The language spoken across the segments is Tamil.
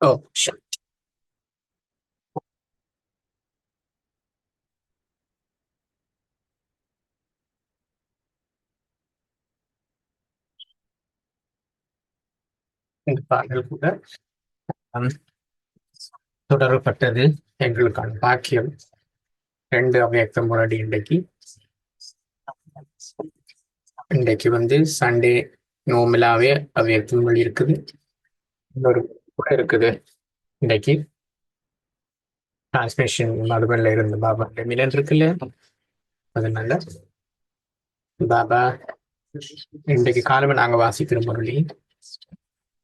Oh, shit. இந்த பாடல் கூட தொடரப்பட்டது எங்களுக்கான பாக்கியம். ரெண்டு அவ்வியக்த முரடி இன்றைக்கு. இன்றைக்கு வந்து சண்டே நோமிலாவே அவ்வியக்த மொழி இருக்குது. இன்னொரு கூட இருக்குது. இன்னைக்கு டிரான்ஸ்மிஷன் மதுபனில் இருந்து பாபா மிலன் இருக்குல்ல அதனால பாபா இன்றைக்கு காலமே நாங்க வாசிக்கிற முரளி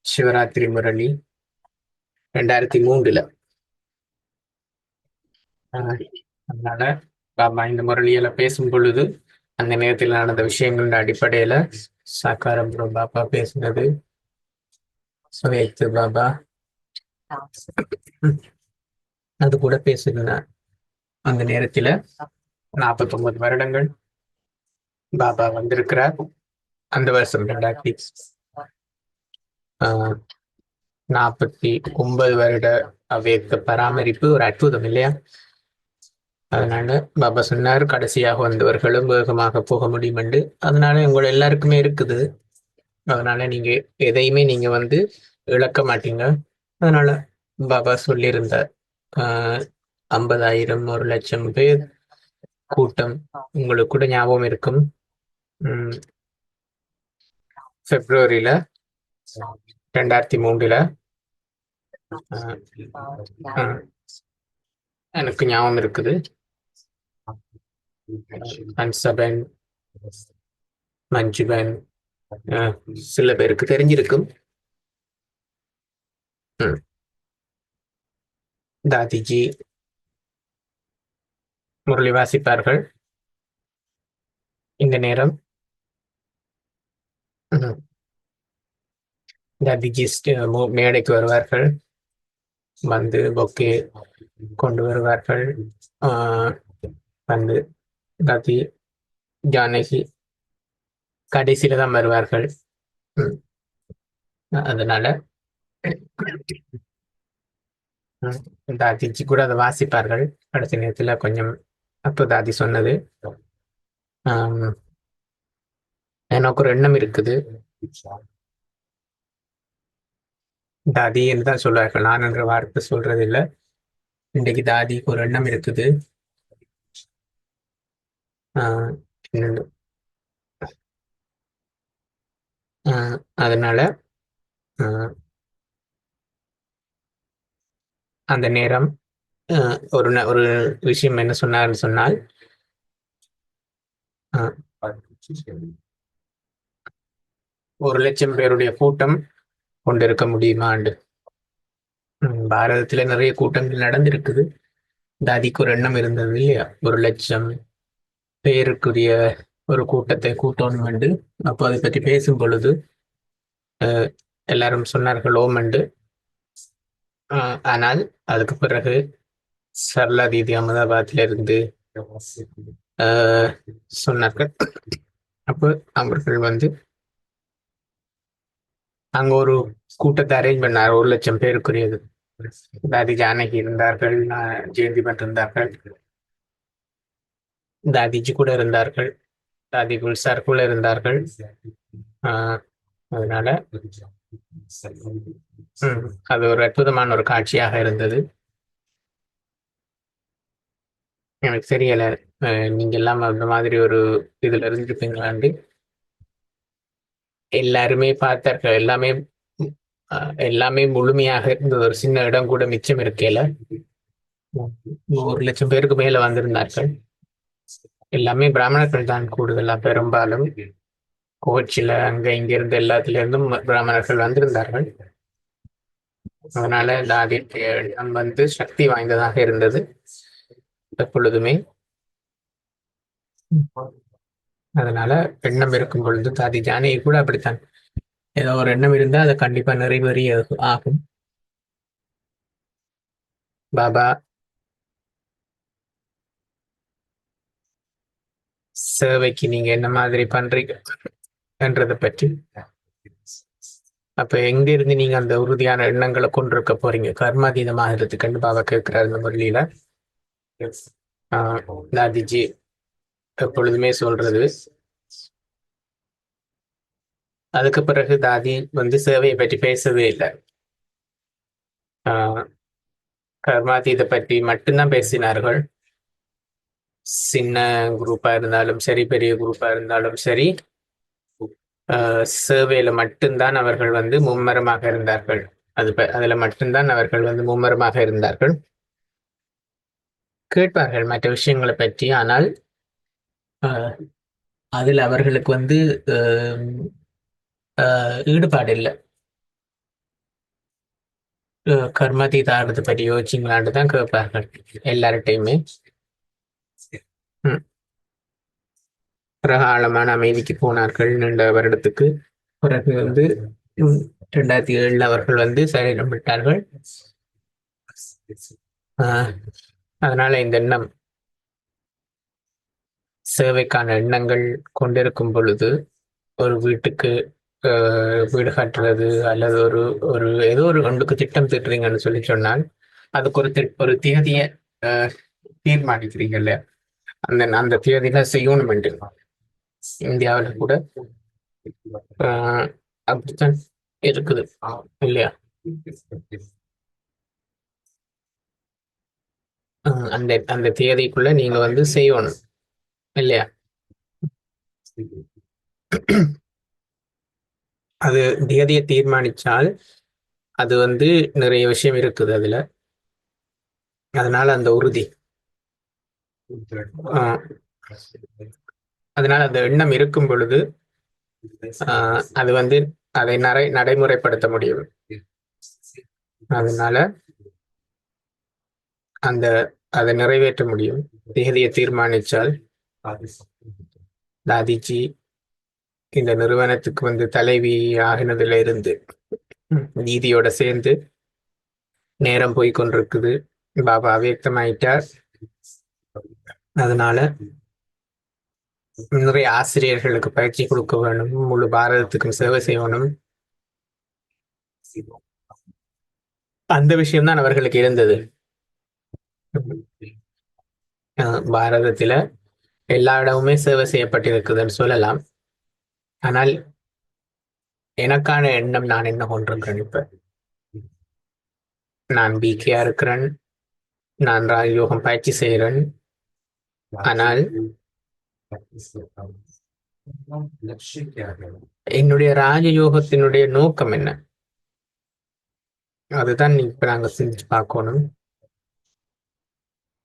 சிவராத்திரி முரளி ரெண்டாயிரத்தி மூன்றுல. ஆஹ் அதனால பாபா இந்த முரளியில பேசும் பொழுது அந்த நேரத்தில் நடந்த விஷயங்களின் அடிப்படையில சாக்காரம் பாபா பேசினது. பாபா அது கூட பேசுகிறார் அந்த நேரத்துல நாற்பத்தொன்பது வருடங்கள் பாபா வந்திருக்கிறார். அந்த வருஷம் ரெண்டாயிரத்தி ஆஹ் நாற்பத்தி ஒன்பது வருட அவ்வியக்த பராமரிப்பு ஒரு அற்புதம் இல்லையா? அதனால பாபா சொன்னார் கடைசியாக வந்தவர்களும் வேகமாக போக முடியும் என்று. அதனால உங்களை எல்லாருக்குமே இருக்குது. அதனால நீங்க எதையுமே நீங்க வந்து இழக்க மாட்டீங்க. அதனால பாபா சொல்லியிருந்தார். ஆஹ் ஐம்பதாயிரம் ஒரு லட்சம் பேர் கூட்டம். உங்களுக்கு கூட ஞாபகம் இருக்கும். உம் பிப்ரவரியில ரெண்டாயிரத்தி மூன்றுல. எனக்கு ஞாபகம் இருக்குது. ஹன்சபன் மஞ்சுபன் ஆஹ் சில பேருக்கு தெரிஞ்சிருக்கும். ம். தாதிஜி முரளி வாசிப்பார்கள் இந்த நேரம் தாதிஜி மேடைக்கு வருவார்கள். வந்து பொக்கே கொண்டு வருவார்கள். ஆஹ் வந்து தாதி ஜானகி கடைசியில தான் வருவார்கள். அதனால தாதிஜி கூட அதை வாசிப்பார்கள். கடைசி நேரத்துல கொஞ்சம் அப்போ தாதி சொன்னது எனக்கு ஒரு எண்ணம் இருக்குது. தாதி என்று தான் சொல்லுவார்கள் நான் என்ற வார்த்தை சொல்றது இல்ல இன்றைக்கு தாதிக்கு ஒரு எண்ணம் இருக்குது. ஆஹ் ஆஹ் அதனால ஆஹ் அந்த நேரம் ஆஹ் ஒரு ந- ஒரு விஷயம் என்ன சொன்னார்னு சொன்னால் ஆஹ் ஒரு லட்சம் பேருடைய கூட்டம் கொண்டிருக்க முடியுமாண்டு பாரதத்துல நிறைய கூட்டங்கள் நடந்திருக்குது. தாதிக்கு ஒரு எண்ணம் இருந்தது இல்லையா? ஒரு லட்சம் பேருக்குரிய ஒரு கூட்டத்தை கூட்டணும் என்று. அப்போ அதை பற்றி பேசும் பொழுது எல்லாரும் சொன்னார்கள் ஓம் என்று. ஆனால் அதுக்கு பிறகு சரளா தீதி அகமதாபாத்ல இருந்து ஆஹ், சொன்னார்கள். அப்போ அவர்கள் வந்து அங்க ஒரு கூட்டத்தை அரேஞ்ச் பண்ணார். ஒரு லட்சம் பேருக்குரியது. தாதி ஜானகி இருந்தார்கள் ஜெயந்தி ஜெயந்திபன் இருந்தார்கள். தாதிஜி கூட இருந்தார்கள். தாதி குல்சார் கூட இருந்தார்கள். ஆஹ், அதனால அது ஒரு அற்புதமான ஒரு காட்சியாக இருந்தது. எனக்கு தெரியல. நீங்க எல்லாம் அந்த மாதிரி ஒரு இதுல இருந்திருப்பீங்களாண்டு எல்லாருமே பார்த்தார்கள். எல்லாமே எல்லாமே முழுமையாக இருந்தது. ஒரு சின்ன இடம் கூட மிச்சம் இருக்கையில ஒரு லட்சம் பேருக்கு மேல வந்திருந்தார்கள். எல்லாமே பிராமணர்கள் தான் கூடுதலா பெரும்பாலும். கோச்சில அங்க இங்க இருந்து எல்லாத்துல இருந்தும் பிராமணர்கள் வந்திருந்தார்கள். அதனால தாதியுடைய எண்ணம் வந்து சக்தி வாய்ந்ததாக இருந்தது. எப்பொழுதுமே. அதனால எண்ணம் இருக்கும் பொழுது தாதி ஜானகி கூட அப்படித்தான். ஏதோ ஒரு எண்ணம் இருந்தா அது கண்டிப்பா நிறைவேறிய ஆகும். பாபா. சேவைக்கு நீங்க என்ன மாதிரி பண்றீங்க? என்றதை பற்றி. அப்ப எங்க இருந்து நீங்க அந்த உறுதியான எண்ணங்களை கொண்டிருக்க போறீங்க? கர்மாதீதமாகிறதுக்குன்னு பாபா கேட்கிறார் இந்த முரளியில. தாதிஜி எப்பொழுதுமே சொல்றது அதுக்கு பிறகு தாதி வந்து சேவையை பற்றி பேசவே இல்லை. ஆஹ் கர்மாதீத பற்றி மட்டும்தான் பேசினார்கள். சின்ன குரூப்பா இருந்தாலும் சரி பெரிய குரூப்பா இருந்தாலும் சரி சேவையில மட்டும்தான் அவர்கள் வந்து மும்மரமாக இருந்தார்கள். அது அதுல மட்டும்தான் அவர்கள் வந்து மும்மரமாக இருந்தார்கள். கேட்பார்கள் மற்ற விஷயங்களை பற்றி ஆனால் ஆஹ் அதில் அவர்களுக்கு வந்து ஆஹ் ஆஹ் ஈடுபாடு இல்லை. கர்மதி தாரது பற்றி யோசிச்சிங்களான்னு தான் கேட்பார்கள் எல்லார்ட்டையுமே ம். பிறகு ஆழமான அமைதிக்கு போனார்கள் நீண்ட வருடத்துக்கு. பிறகு வந்து ரெண்டாயிரத்தி ஏழுல அவர்கள் வந்து சரீரம் விட்டார்கள். ஆஹ் அதனால இந்த எண்ணம் சேவைக்கான எண்ணங்கள் கொண்டிருக்கும் பொழுது ஒரு வீட்டுக்கு ஆஹ், வீடு கட்டுறது அல்லது ஒரு ஒரு ஏதோ ஒரு ஒன்றுக்கு திட்டம் திட்டுறீங்கன்னு சொல்லி சொன்னால் அதுக்கு ஒரு ஒரு தேதியை ஆஹ், அந்த அந்த தேதியில செய்யணும் என்று இந்தியாவில் கூட ஆஹ், அப்படித்தான் இருக்குது. இல்லையா? அந்த அந்த தேதிக்குள்ள நீங்க வந்து செய்யணும். இல்லையா? அது தேதியை தீர்மானிச்சால் அது வந்து நிறைய விஷயம் இருக்குது அதுல. அதனால அந்த உறுதி. ஆஹ், அதனால அந்த எண்ணம் இருக்கும் பொழுது ஆஹ், அது வந்து அதை நடை நடைமுறைப்படுத்த முடியும். அதனால அந்த அதை நிறைவேற்ற முடியும். தேதியை தீர்மானிச்சால் தாதிஜி இந்த நிறுவனத்துக்கு வந்து தலைவி ஆகினதுல இருந்து நீதியோட சேர்ந்து நேரம் போய் கொண்டிருக்குது. பாபா அவ்யக்தமாயிட்டார் அதனால நிறைய ஆசிரியர்களுக்கு பயிற்சி கொடுக்க வேணும் முழு பாரதத்துக்கும் சேவை செய்யணும். அந்த விஷயம்தான் அவர்களுக்கு இருந்தது. பாரதத்துல எல்லா இடமுமே சேவை செய்யப்பட்டிருக்குதுன்னு சொல்லலாம். ஆனால் எனக்கான எண்ணம் நான் என்ன கொண்டிருக்கிறேன் இப்ப? நான் பிகேயா இருக்கிறேன். நான் ராஜயோகம் பயிற்சி செய்கிறேன் ஆனால் என்னுடைய ராஜயோகத்தினுடைய நோக்கம் என்ன? அதுதான் இப்ப நாங்க சிந்திச்சு பார்க்கணும்.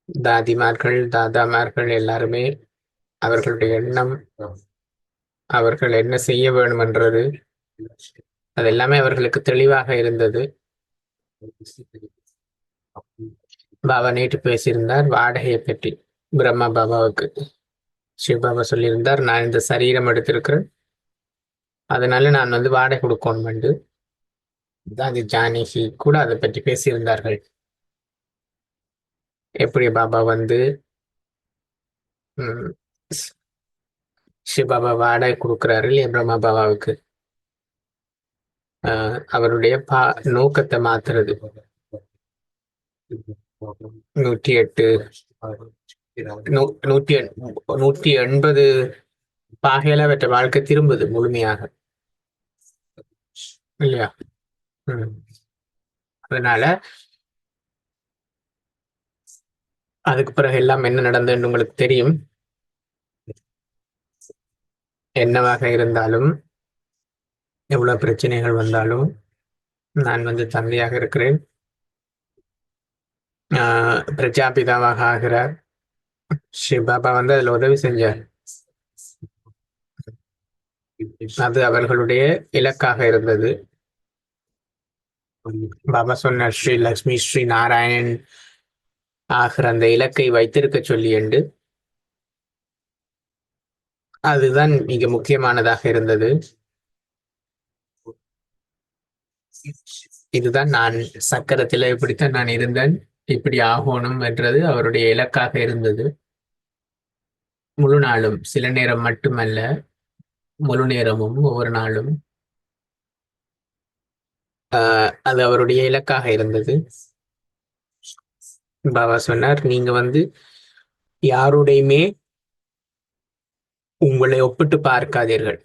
தாதிமார்கள் தாதாமார்கள் எல்லாருமே அவர்களுடைய எண்ணம் அவர்கள் என்ன செய்ய வேணும் என்றது அது எல்லாமே அவர்களுக்கு தெளிவாக இருந்தது. பாபா நேற்று பேசியிருந்தார் வாடகையை பற்றி பிரம்மா பாபாவுக்கு. சிவபாபா சொல்லியிருந்தார் நான் இந்த சரீரம் எடுத்திருக்கிறேன். அதனால நான் வந்து வாடகை கொடுக்கணும் என்று. ஜானகி கூட அதை பற்றி பேசியிருந்தார்கள். எப்படி பாபா வந்து ம், சிவபாபா வாடகை கொடுக்குறாரு இல்லையா பிரம்மா பாபாவுக்கு? ஆஹ், அவருடைய பா நோக்கத்தை மாத்துறது. நூற்றி எட்டு. நூற்றி நூற்றி எண்பது பாகையில அவற்ற வாழ்க்கை திரும்புது முழுமையாக. இல்லையா? அதனால அதுக்கு பிறகு எல்லாம் என்ன நடந்ததுன்னு உங்களுக்கு தெரியும். என்னவாக இருந்தாலும் எவ்வளவு பிரச்சனைகள் வந்தாலும் நான் வந்து தந்தையாக இருக்கிறேன். ஆஹ் பிரஜாபிதாவாக ஆகிறார். சிவபாபா வந்து அதுல உதவி செஞ்சார் அது அவர்களுடைய இலக்காக இருந்தது பாபா சொன்னார் ஸ்ரீ லக்ஷ்மி ஸ்ரீ நாராயணன் ஆகிற அந்த இலக்கை வைத்திருக்க சொல்லி என்று அதுதான் மிக முக்கியமானதாக இருந்தது இதுதான் நான் சக்கரத்தில் இப்படித்தான் நான் இருந்தேன் இப்படி ஆகணும் என்றது அவருடைய இலக்காக இருந்தது. முழு நாளும் சில நேரம் மட்டுமல்ல முழு நேரமும் ஒவ்வொரு நாளும் ஆஹ் அது அவருடைய இலக்காக இருந்தது. பாபா சொன்னார் நீங்க வந்து யாருடையுமே உங்களை ஒப்பிட்டு பார்க்காதீர்கள்.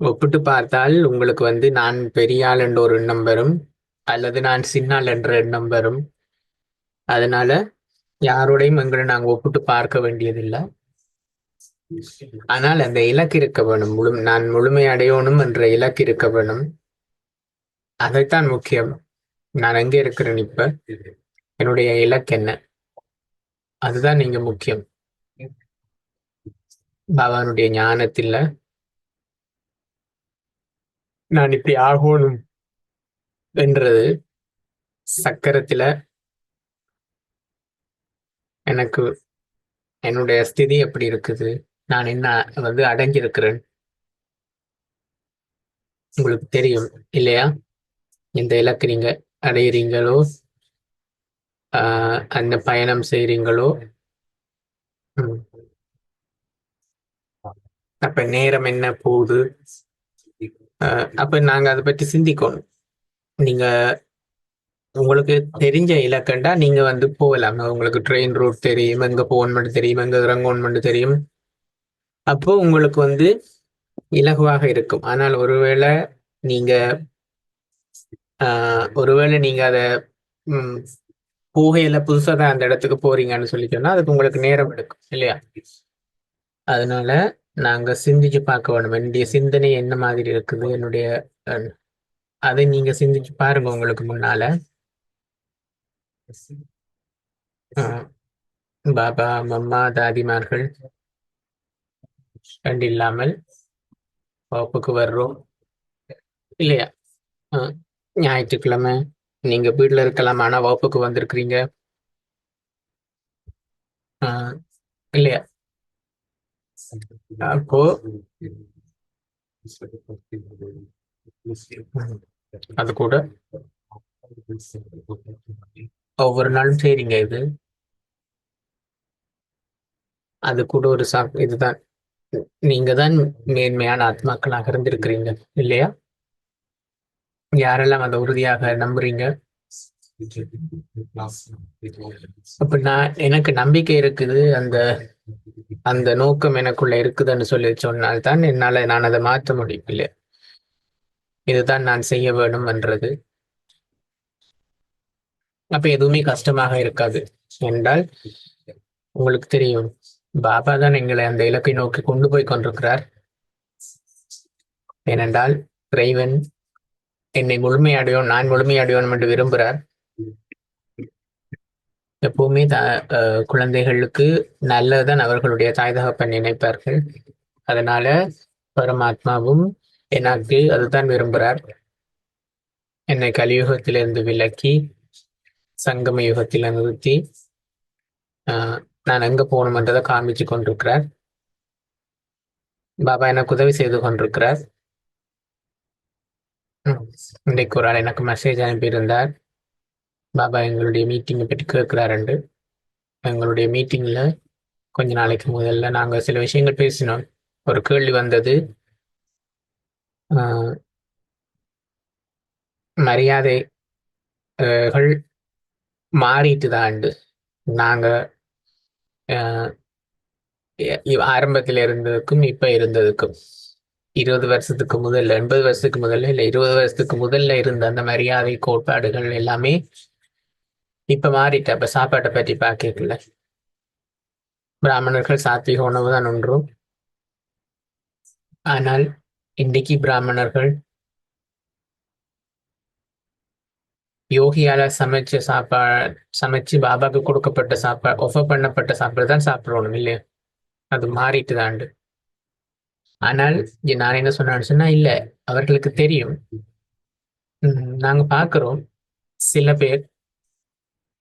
ஒப்பிட்டு பார்த்தால் உங்களுக்கு வந்து நான் பெரிய ஆள் என்ற ஒரு எண்ணம் வரும் அல்லது நான் சின்னால் என்ற எண்ணம் வரும். அதனால யாரோடையும் எங்களை நாங்க ஒப்பிட்டு பார்க்க வேண்டியதில்லை. ஆனால் அந்த இலக்கு இருக்க வேணும். முழு நான் முழுமை அடையணும் என்ற இலக்கு இருக்க வேணும். அதைத்தான் முக்கியம். நான் எங்க இருக்கிறேன் இப்ப? என்னுடைய இலக்கு என்ன? அதுதான் நீங்க முக்கியம். பகவானுடைய ஞானத்தில் நான் இப்படி ஆகணும் என்றது சக்கரத்துல எனக்கு என்னுடைய ஸ்திதி எப்படி இருக்குது? நான் என்ன வந்து அடங்கியிருக்கிறேன் உங்களுக்கு தெரியும் இல்லையா? இந்த இலக்கு நீங்க அடையிறீங்களோ? ஆஹ் அந்த பயணம் செய்கிறீங்களோ அப்ப நேரம் என்ன போகுது? அப்ப நாங்க அதை பற்றி சிந்திக்கணும். நீங்க உங்களுக்கு தெரிஞ்ச இலக்கண்டா நீங்க வந்து போகலாம். உங்களுக்கு ட்ரெயின் ரூட் தெரியும் எங்க போகணும் தெரியும் எங்க இறங்கணும் தெரியும். அப்போ உங்களுக்கு வந்து இலகுவாக இருக்கும். ஆனால் ஒருவேளை நீங்க ஆஹ் ஒருவேளை நீங்க அதை போகையில புதுசாக தான் அந்த இடத்துக்கு போறீங்கன்னு சொல்லி சொன்னா அதுக்கு உங்களுக்கு நேரம் எடுக்கும் இல்லையா? அதனால நாங்க சிந்திச்சு பார்க்க வேணும் என்னுடைய சிந்தனை என்ன மாதிரி இருக்குது? என்னுடைய அஹ், அதை நீங்க சிந்திச்சு பாருங்க உங்களுக்கு முன்னால. பாபா மம்மா தாதிமார்கள் கண்டு இல்லாமல் வகுப்புக்கு வர்றோம். இல்லையா? ஆஹ், ஞாயிற்றுக்கிழமை. நீங்க வீட்டில் இருக்கலாம் ஆனா வகுப்புக்கு வந்திருக்கிறீங்க. ஆஹ், இல்லையா? அப்போ அது கூட ஒவ்வொரு நாளும் செய்றீங்க இது? அது கூட ஒரு சா இதுதான். நீங்க தான் மேன்மையான ஆத்மாக்களாக இருந்திருக்கிறீங்க இல்லையா? யாரெல்லாம் அதை உறுதியாக நம்புறீங்க? அப்ப நான் எனக்கு நம்பிக்கை இருக்குது அந்த அந்த நோக்கம் எனக்குள்ள இருக்குதுன்னு சொல்லி சொன்னால்தான் என்னால நான் அதை மாற்ற முடியும் இல்லையா? இதுதான் நான் செய்ய வேண்டும் என்றது அப்ப எதுவுமே கஷ்டமாக இருக்காது. என்றால் உங்களுக்கு தெரியும் பாபா தான் எங்களை அந்த இலக்கை நோக்கி கொண்டு போய் கொண்டிருக்கிறார். ஏனென்றால் இறைவன் என்னை முழுமையடையோன் நான் முழுமையடையோன் என்று விரும்புகிறார். எப்பவுமே த அஹ் குழந்தைகளுக்கு நல்லதுதான் அவர்களுடைய தாய் தகப்பன் நினைப்பார்கள். அதனால பரமாத்மாவும் எனக்கு அதுதான் விரும்புகிறார். என்னை கலியுகத்திலிருந்து விலக்கி சங்கம யுகத்தில் நிறுத்தி ஆஹ் நான் எங்க போகணும்ன்றதை காமிச்சு கொண்டிருக்கிறார். பாபா எனக்கு உதவி செய்து கொண்டிருக்கிறார். இன்றைக்கு ஒரு ஆள் எனக்கு மெசேஜ் அனுப்பியிருந்தார். பாபா எங்களுடைய மீட்டிங்கை பற்றி கேட்கிறாருண்டு. எங்களுடைய மீட்டிங்கில் கொஞ்ச நாளைக்கு முதல்ல நாங்கள் சில விஷயங்கள் பேசினோம். ஒரு கேள்வி வந்தது. ஆஹ் மரியாதைகள் மாறிட்டு நாங்க ஆஹ் ஆரம்பத்தில் ஆரம்பத்துல இருந்ததுக்கும் இப்ப இருந்ததுக்கும். இருபது வருஷத்துக்கு முதல்ல எண்பது வருஷத்துக்கு முதல்ல இல்ல இருபது வருஷத்துக்கு முதல்ல இருந்த அந்த மரியாதை கோட்பாடுகள் எல்லாமே இப்ப மாறிட்டு. அப்ப சாப்பாட்டை பற்றி பார்க்கல பிராமணர்கள் சாத்விக உணவு தான் ஒன்றும் ஆனால் இன்றைக்கு பிராமணர்கள் யோகியால சமைச்ச சாப்பாடு சமைச்சு பாபாக்கு கொடுக்கப்பட்ட சாப்பாடு ஒஃபர் பண்ணப்பட்ட சாப்பாடு தான் சாப்பிடணும் இல்லையா? அது மாறிட்டு தாண்டு ஆனால் நான் என்ன சொன்னேன்னு சொன்னா இல்ல அவர்களுக்கு தெரியும். ம், நாங்க பார்க்கிறோம். சில பேர்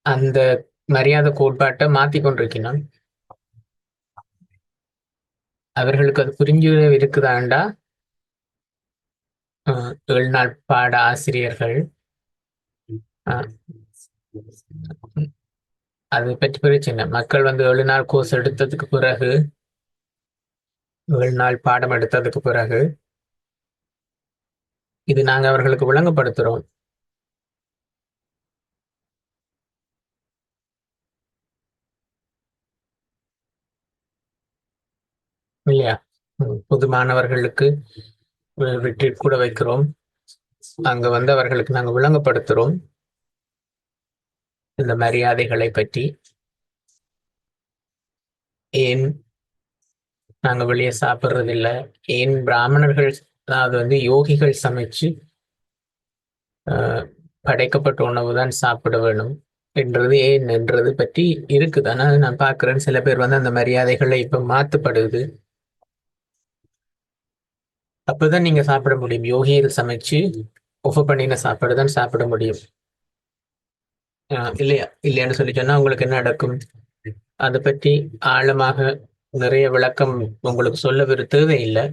அந்த மரியாதை கோட்பாட்டை மாத்தி கொண்டிருக்கணும் அவர்களுக்கு அது புரிஞ்சு இருக்குதாண்டா அஹ், ஏழு நாள் பாட ஆசிரியர்கள் அதை பற்றி பிரச்சனை மக்கள் வந்து ஏழு நாள் கோர்ஸ் எடுத்ததுக்கு பிறகு ஏழு நாள் பாடம் எடுத்ததுக்கு பிறகு இது நாங்க அவர்களுக்கு விளங்கப்படுத்துறோம். இல்லையா? புது மாணவர்களுக்கு ரிட்ரீட் கூட வைக்கிறோம். அங்க வந்து அவர்களுக்கு நாங்க விளங்கப்படுத்துறோம். இந்த மரியாதைகளை பற்றி. ஏன் நாங்க வெளியே சாப்பிடுறது இல்ல ஏன் பிராமணர்கள் அதாவது வந்து யோகிகள் சமைச்சு படைக்கப்பட்ட உணவு தான் சாப்பிட வேணும் என்றது ஏன் என்றது பற்றி இருக்குது. ஆனால் நான் பார்க்குறேன். சில பேர் வந்து அந்த மரியாதைகளை இப்போ மாத்துப்படுது. அப்பதான் நீங்க சாப்பிட முடியும். யோகியில் சமைச்சு ஒஃப பண்ணின சாப்பாடு தான் சாப்பிட முடியும். இல்லையா? இல்லையான்னு சொல்லி சொன்னா உங்களுக்கு என்ன நடக்கும்? அதை பற்றி ஆழமாக நிறைய விளக்கம் உங்களுக்கு சொல்ல விரு தேவையில்லை.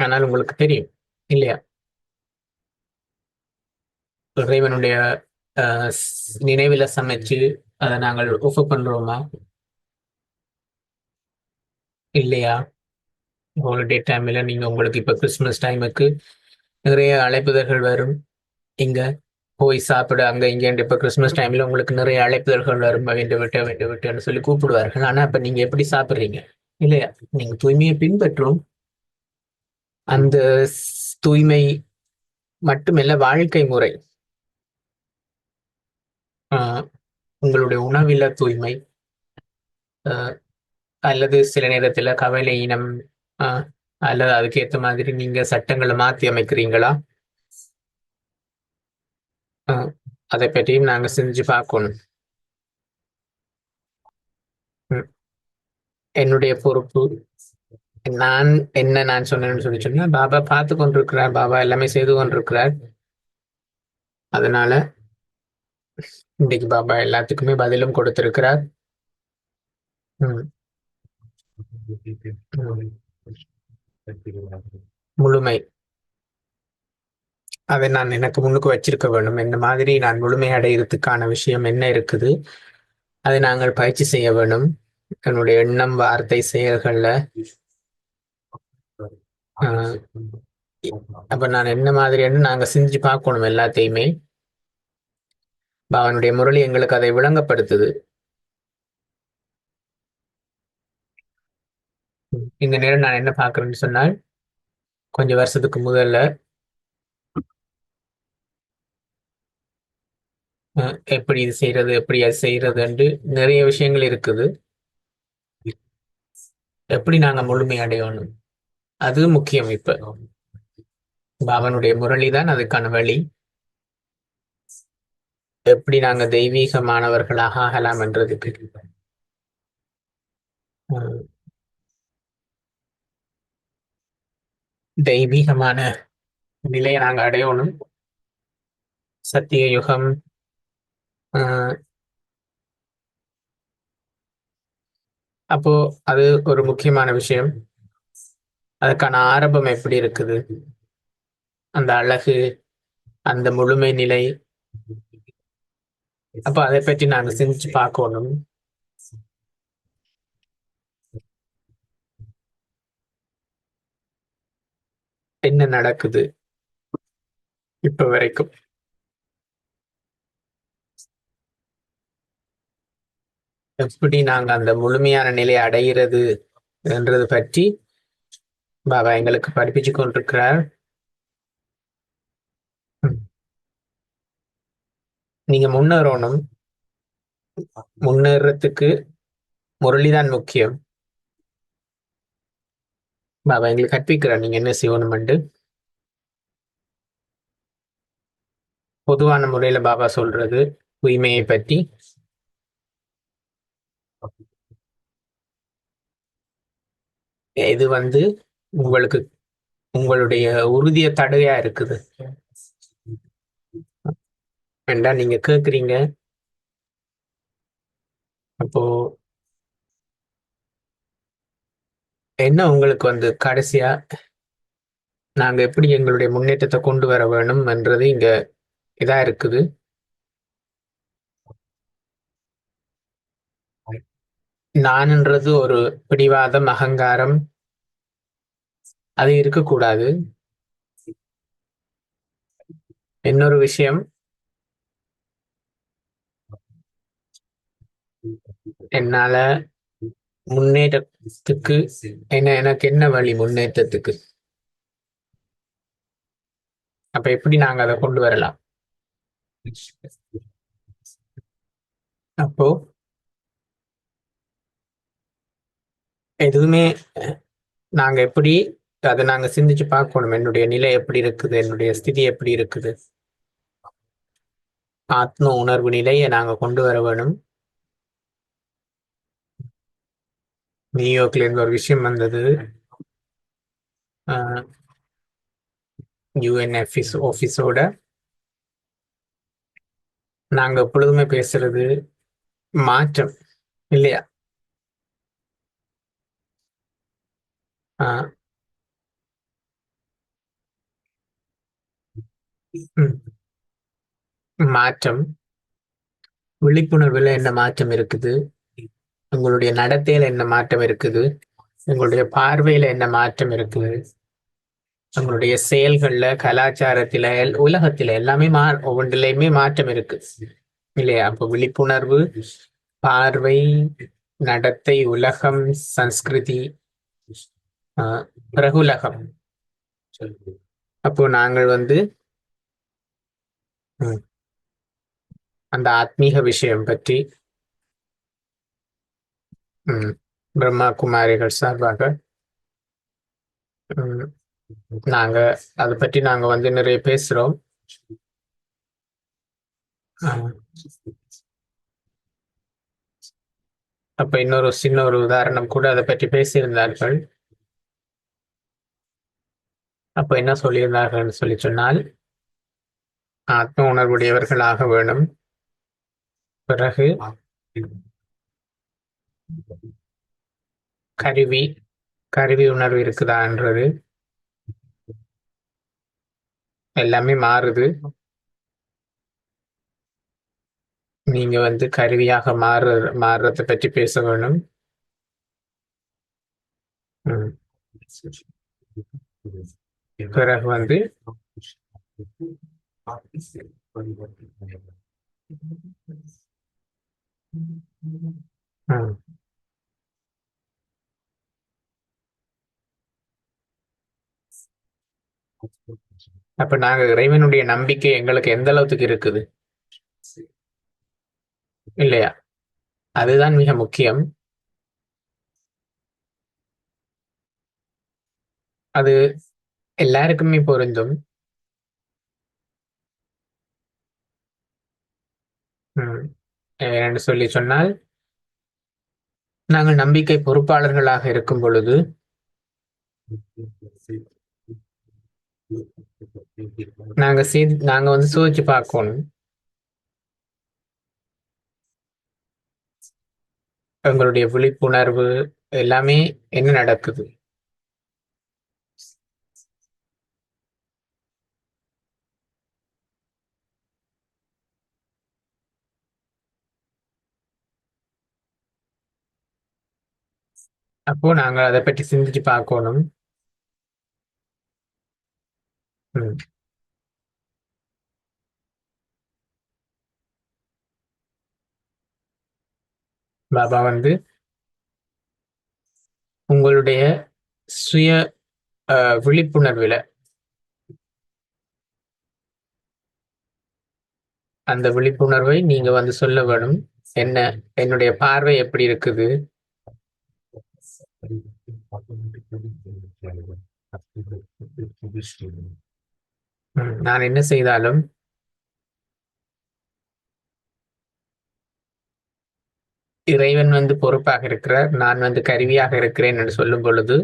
ஆனால் உங்களுக்கு தெரியும் இல்லையா? இறைவனுடைய ஆஹ் நினைவில சமைச்சு அதை நாங்கள் ஒஃப பண்றோமா இல்லையா? ஹாலிடே டைம்ல நீங்க உங்களுக்கு இப்ப கிறிஸ்துமஸ் டைமுக்கு நிறைய அழைப்புதல்கள் வரும். இங்க போய் சாப்பிட அங்க இங்க இப்ப கிறிஸ்மஸ் டைம்ல உங்களுக்கு நிறைய அழைப்புதல்கள் வரும். வேண்டு விட்டு வேண்டு விட்டுன்னு சொல்லி கூப்பிடுவார்கள். ஆனா இப்ப நீங்க எப்படி சாப்பிடுறீங்க? இல்லையா? நீங்க தூய்மையை பின்பற்றும். அந்த தூய்மை மட்டுமல்ல வாழ்க்கை முறை. ஆஹ் உங்களுடைய உணவில தூய்மை. ஆஹ் அல்லது சில நேரத்துல கவலை இனம் ஆஹ் அல்லது அதுக்கேற்ற மாதிரி நீங்க சட்டங்களை மாத்தி அமைக்கிறீங்களா? அதை பற்றியும் நாங்கள் செஞ்சு பார்க்கணும். என்னுடைய பொறுப்பு நான் என்ன நான் சொன்னேன்னு சொல்லி சொன்னா பாபா பார்த்து கொண்டிருக்கிறார் பாபா எல்லாமே செய்து கொண்டிருக்கிறார். அதனால இன்னைக்கு பாபா எல்லாத்துக்குமே பதிலும் கொடுத்திருக்கிறார். முழுமை. அதை நான் எனக்கு முன்னுக்கு வச்சிருக்க வேண்டும். இந்த மாதிரி நான் முழுமை அடைகிறதுக்கான விஷயம் என்ன இருக்குது? அதை நாங்கள் பயிற்சி செய்ய வேண்டும். என்னுடைய எண்ணம் வார்த்தை செயல்கள்ல. ஆஹ், அப்ப நான் என்ன மாதிரின்னு நாங்க செஞ்சு பார்க்கணும் எல்லாத்தையுமே. அவனுடைய முரளி எங்களுக்கு அதை விளங்கப்படுத்துது. இந்த நேரம் நான் என்ன பார்க்குறேன்னு சொன்னால் கொஞ்சம் வருஷத்துக்கு முதல்ல எப்படி இது செய்யறது எப்படி அது செய்யறதுன்ட்டு நிறைய விஷயங்கள் இருக்குது. எப்படி நாங்க முழுமை அடையணும்? அது முக்கியம் இப்ப. பாவனுடைய முரளி தான் அதுக்கான வழி. எப்படி நாங்க தெய்வீகமானவர்களாக ஆகலாம் என்றது. தெய்வீகமான நிலையை நாங்க அடையணும். சத்திய யுகம் அப்போ அது ஒரு முக்கியமான விஷயம். அதுக்கான ஆரம்பம் எப்படி இருக்குது? அந்த அழகு அந்த முழுமை நிலை. அப்ப அதை பற்றி நாங்க செஞ்சு பார்க்கணும். என்ன நடக்குது இப்ப வரைக்கும்? எப்படி நாங்க அந்த முழுமையான நிலையை அடைகிறது என்றது பற்றி பாபா எங்களுக்கு படிப்பிச்சு கொண்டிருக்கிறார். நீங்க முன்னேறணும். முன்னேறத்துக்கு முரளிதான் முக்கியம். பாபா எங்களுக்கு கற்பிக்கிறார் நீங்க என்ன செய்யணும்ண்டு பொதுவான முறையில பாபா சொல்றது தூய்மையை பற்றி. இது வந்து உங்களுக்கு உங்களுடைய உறுதிய தடையா இருக்குது. வேண்டாம் நீங்க கேக்குறீங்க. அப்போ என்ன உங்களுக்கு வந்து கடைசியா? நாங்க எப்படி எங்களுடைய முன்னேற்றத்தை கொண்டு வர வேணும் என்றது இங்க இதா இருக்குது. நான்ன்றது ஒரு பிடிவாதம் அகங்காரம். அது இருக்கக்கூடாது. இன்னொரு விஷயம். என்னால முன்னேற்றத்துக்கு என்ன எனக்கு என்ன வழி முன்னேற்றத்துக்கு? அப்ப எப்படி நாங்க அதை கொண்டு வரலாம்? அப்போ எதுவுமே நாங்க எப்படி அதை நாங்க சிந்திச்சு பார்க்கணும். என்னுடைய நிலை எப்படி இருக்குது? என்னுடைய ஸ்திதி எப்படி இருக்குது? ஆத்ம உணர்வு நிலையை நாங்க கொண்டு வர வேணும். நியூயார்க்ல இருந்து ஒரு விஷயம் வந்தது. யூஎன்எஃபிஸ் ஆஃபீஸோட. நாங்க எப்பொழுதுமே பேசுறது மாற்றம் இல்லையா ஆஹ் ம். மாற்றம். விழிப்புணர்வுல என்ன மாற்றம் இருக்குது? உங்களுடைய நடத்தையில என்ன மாற்றம் இருக்குது? உங்களுடைய பார்வையில என்ன மாற்றம் இருக்குது? உங்களுடைய செயல்கள்ல கலாச்சாரத்தில எல்- உலகத்தில எல்லாமே மா ஒவ்வொன்றிலையுமே மாற்றம் இருக்கு. இல்லையா? அப்போ விழிப்புணர்வு பார்வை நடத்தை உலகம் சன்ஸ்கிருதி ஆஹ் அப்போ நாங்கள் வந்து அந்த ஆத்மீக விஷயம் பற்றி பிரம்மா குமாரிகள் சார்பாக நாங்க அதை பற்றி நாங்க வந்து நிறைய பேசுறோம். அப்ப இன்னொரு சின்ன ஒரு உதாரணம் கூட அதை பற்றி பேசியிருந்தார்கள். அப்ப என்ன சொல்லியிருந்தார்கள் சொல்லி சொன்னால் ஆத்ம உணர்வுடையவர்களாக வேணும். பிறகு கருவி கருவி உணர்வு இருக்குதான்றது எல்லாமே மாறுது. நீங்க வந்து கருவியாக மாறு மாறுறதை பற்றி பேச வேணும். ம். பிறகு வந்து அப்ப நாங்க இறைவனுடைய நம்பிக்கை எங்களுக்கு எந்த அளவுக்கு இருக்குது? இல்லையா? அதுதான் மிக முக்கியம். அது எல்லாருக்குமே பொருந்தும். ம். ஏன்னு சொல்லி சொன்னால் நாங்கள் நம்பிக்கை பொறுப்பாளர்களாக இருக்கும் பொழுது நாங்க செய்து நாங்க வந்து சோதிச்சு பார்க்கணும். எங்களுடைய விழிப்புணர்வு எல்லாமே என்ன நடக்குது? அப்போ நாங்க அதை பற்றி சிந்திச்சு பார்க்கணும். ம். பாபா வந்து உங்களுடைய சுய விழிப்புணர்வில் அந்த விழிப்புணர்வை நீங்க வந்து சொல்ல வேணும். என்ன என்னுடைய பார்வை எப்படி இருக்குது? நான் என்ன செய்தாலும் இறைவன் வந்து பொறுப்பாக இருக்கிறார் நான் வந்து கருவியாக இருக்கிறேன் என்று சொல்லும் பொழுது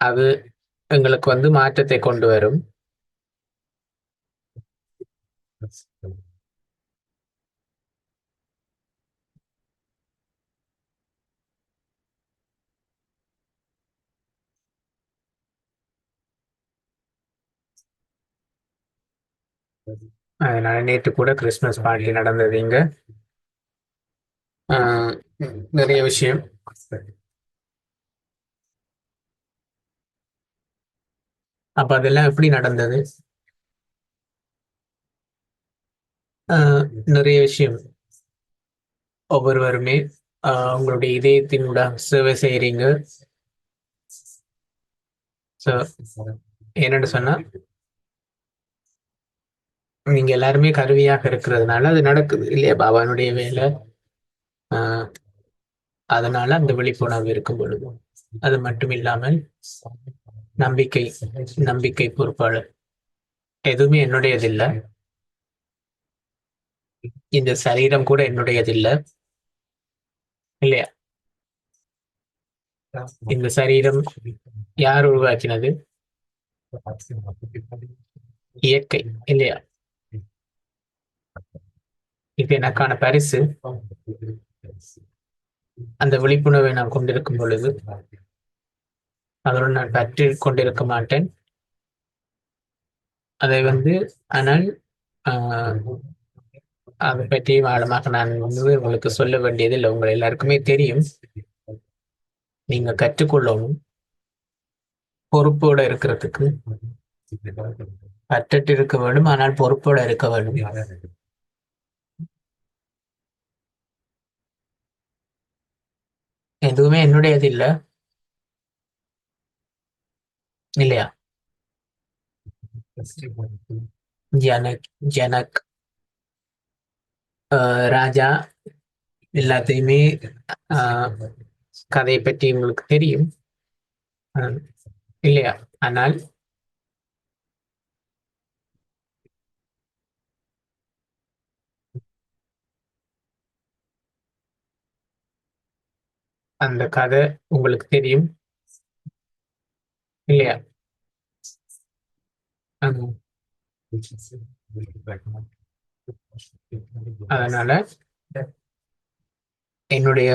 அது எங்களுக்கு வந்து மாற்றத்தை கொண்டு வரும். அதனால நேற்று கூட கிறிஸ்மஸ் பார்ட்டி நடந்தது இங்க. ஆஹ் நிறைய விஷயம். அப்ப அதெல்லாம் எப்படி நடந்தது? ஆஹ் நிறைய விஷயம். ஒவ்வொருவருமே ஆஹ் உங்களுடைய இதயத்தினோட சேவை செய்யறீங்க என்னன்னு சொன்னா நீங்க எல்லாருமே கருவியாக இருக்கிறதுனால அது நடக்குது இல்லையா? பாபானுடைய வேலை. ஆஹ் அதனால அந்த விழிப்புணர்வு இருக்கும் பொழுது. அது மட்டும் இல்லாமல் நம்பிக்கை நம்பிக்கை பொறுப்பாளர். எதுவுமே என்னுடையதில்லை. இந்த சரீரம் கூட என்னுடையதில்லை. இல்லையா? இந்த சரீரம் யார் உருவாக்கினது? இயற்கை இல்லையா? இது எனக்கான பரிசு. அந்த விழிப்புணர்வை நான் கொண்டிருக்கும் பொழுது அதோடு நான் பற்றி கொண்டிருக்க மாட்டேன். அதை வந்து ஆனால் ஆஹ், அதை பற்றி ஆழமாக நான் வந்து உங்களுக்கு சொல்ல வேண்டியதில்லை உங்கள் எல்லாருக்குமே தெரியும். நீங்க கற்றுக்கொள்ளணும் பொறுப்போட இருக்கிறதுக்கு கற்றுட்டு இருக்க வேண்டும் ஆனால் பொறுப்போட இருக்க வேண்டும். எதுவுமே என்னுடையது இல்ல. இல்லையா? ஜனக் ஜனக். ராஜா எல்லாத்தையுமே கதையை பற்றி உங்களுக்கு தெரியும். இல்லையா? ஆனால் அந்த கதை உங்களுக்கு தெரியும். இல்லையா? அதனால என்னுடைய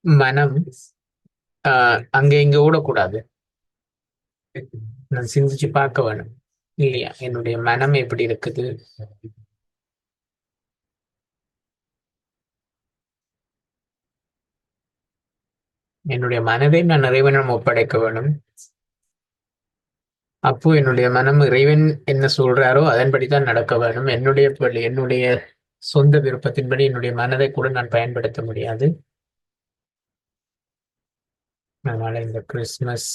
மனம் அங்க இங்க ஓடக்கூடாது. நான் சிந்திச்சு பார்க்க வேணும். இல்லையா? என்னுடைய மனம் எப்படி இருக்குது? என்னுடைய மனதை நான் இறைவனிடம் ஒப்படைக்க வேணும் அப்போ என்னுடைய மனம் இறைவன் என்ன சொல்றாரோ அதன்படிதான் நடக்க வேணும் என்னுடைய பள்ளி என்னுடைய சொந்த விருப்பத்தின்படி என்னுடைய மனதை கூட நான் பயன்படுத்த முடியாது. அதனால இந்த கிறிஸ்மஸ்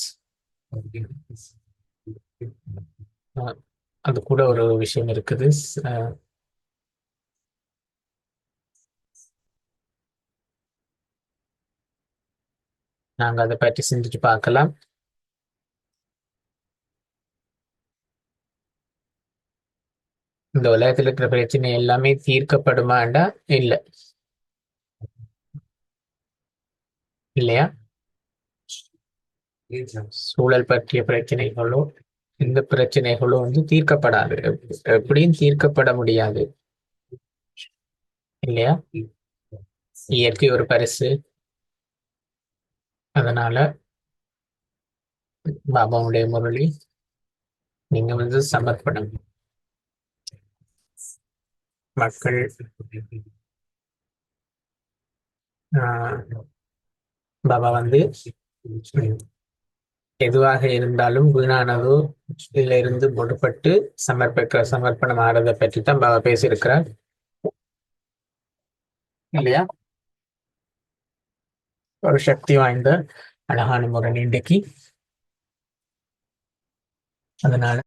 ஆஹ், அது கூட ஒரு விஷயம் இருக்குது. நாங்க அதை பற்றி சிந்திச்சு பார்க்கலாம். இந்த உலகத்துல இருக்கிற பிரச்சனை எல்லாமே தீர்க்கப்படுமாண்டா இல்ல. இல்லையா? சூழல் பற்றிய பிரச்சனைகளோ இந்த பிரச்சனைகளோ வந்து தீர்க்கப்படாது. எப்படியும் தீர்க்கப்பட முடியாது. இல்லையா? இயற்கை ஒரு பரிசு. அதனால பாபாவுடைய முரளி நீங்க வந்து சமர்ப்பணம். மக்கள் ஆஹ், பாபா வந்து எதுவாக இருந்தாலும் வீணானதோ இருந்து முடுபட்டு சமர்ப்பிக்கிற சமர்ப்பணம் ஆறதை பற்றி தான் பாபா பேசியிருக்கிறார். இல்லையா? ஒரு சக்தி வாய்ந்த அழகான முரணி இன்றைக்கு. அதனால